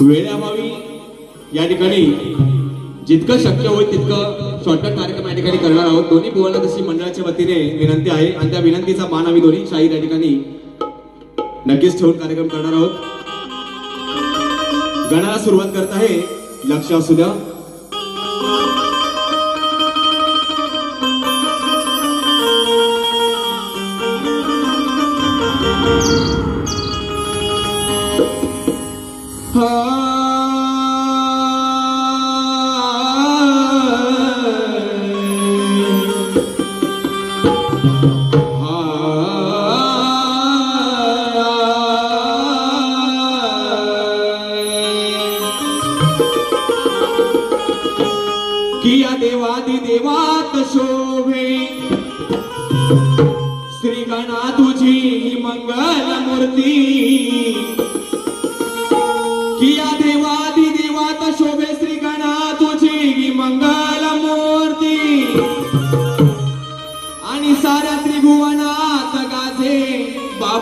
वेळाभावी या ठिकाणी जितकं शक्य होईल तितकं शॉर्टकट कार्यक्रम या ठिकाणी करणार आहोत. दोन्ही भुवना तशी मंडळाच्या वतीने विनंती आहे आणि त्या विनंतीचा मान आम्ही दोन्ही शाही त्या ठिकाणी नक्कीच ठेवून कार्यक्रम करणार आहोत. गणाला सुरुवात करत आहे लक्ष असू द्या.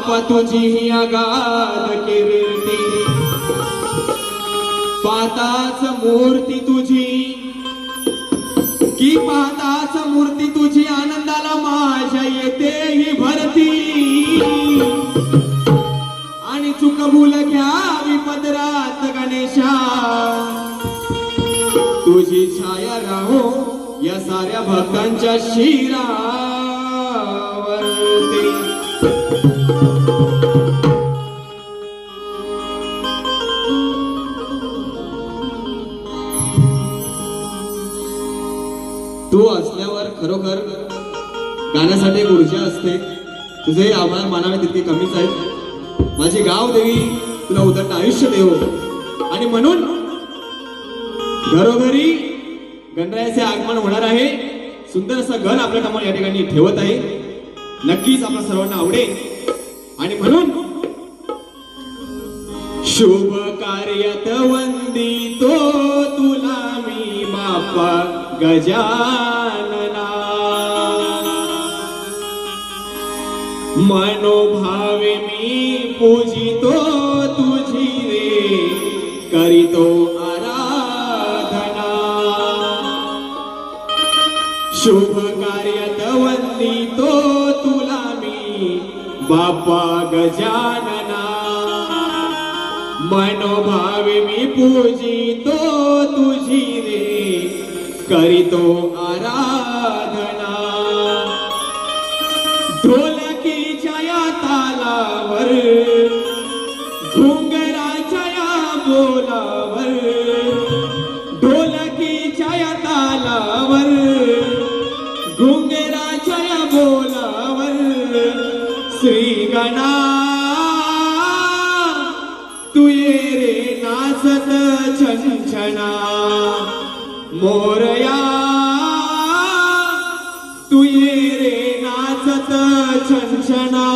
पाप तुझी ही अगाध कीर्ती. पाताच मूर्ती तुझी. की पाहताच मूर्ती तुझी आनंदाला माझ्या येते ही भरती. आणि चुक भूल घ्यावी पदरात गणेशा. तुझी छाया राहो या साऱ्या भक्तांच्या शिरा Thank you. खरोखर गाण्यासाठी एक ऊर्जा असते. तुझे आभार मानावे तितके कमीच आहेत. माझी गाव देवी तुला उदंड आयुष्य देव. आणि म्हणून घरोघरी गणरायाचे आगमन होणार आहे. सुंदर असं घर आपल्या कामावर या ठिकाणी ठेवत आहे. नक्कीच आपल्या सर्वांना आवडेल. आणि म्हणून शुभ कार्यात वंदितो तुला मी बापा गजा मनोभावे मी पूजितो तुझी रे करीतो आराधना. शुभ कार्यात वंदितो तुला मी बापा गजानना. मनोभावे मी पूजितो तुझी रे करीतो आरा तालावर घुंगराच्या या बोलावर ढोलकीच्या या तालावर घुंगराच्या या बोलावर श्री गणा तू रे नाचत छनछना मोरया तू रे नाचत छनछना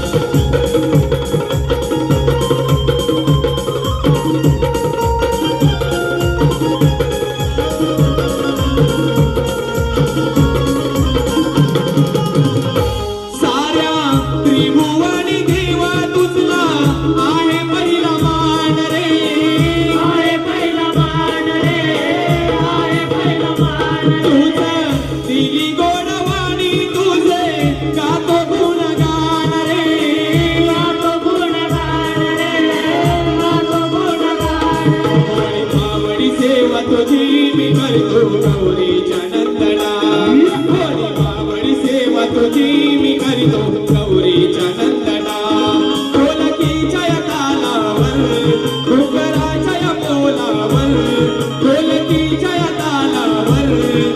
सेवा तुझी मी करतो गौरीच्या नंदना होरी मावळी सेवा तुझी मी करतो गौरीच्या नंदना ढोलकी जय तालावर डुकरा जय बोलावर ढोलकी जय तालावर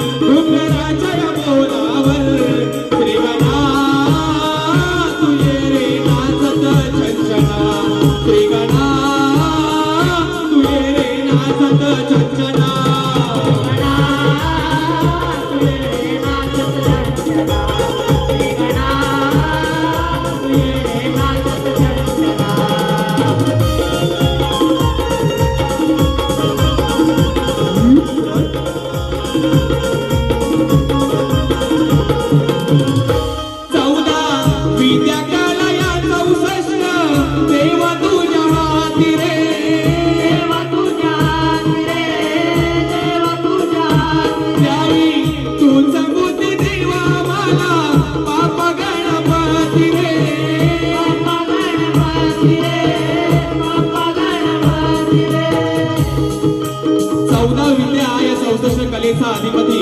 अधिपती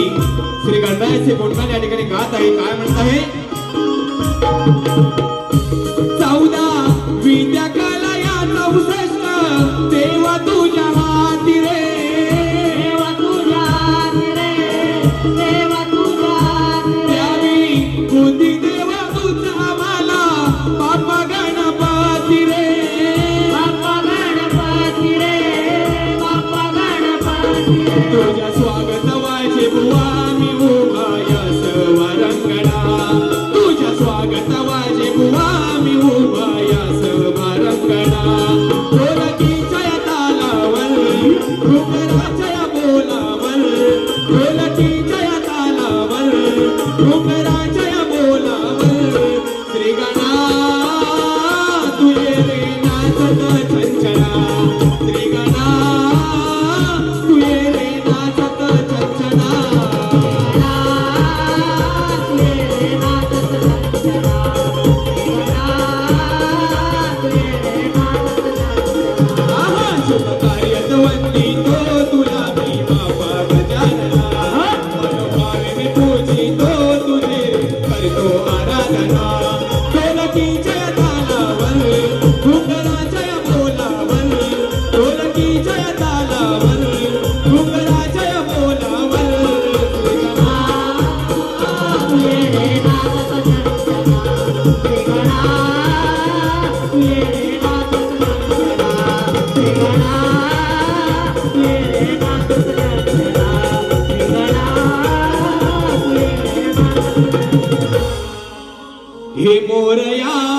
श्री गणराज बोटमान या ठिकाणी गात आहे. काय म्हणत आहे? हे मोरया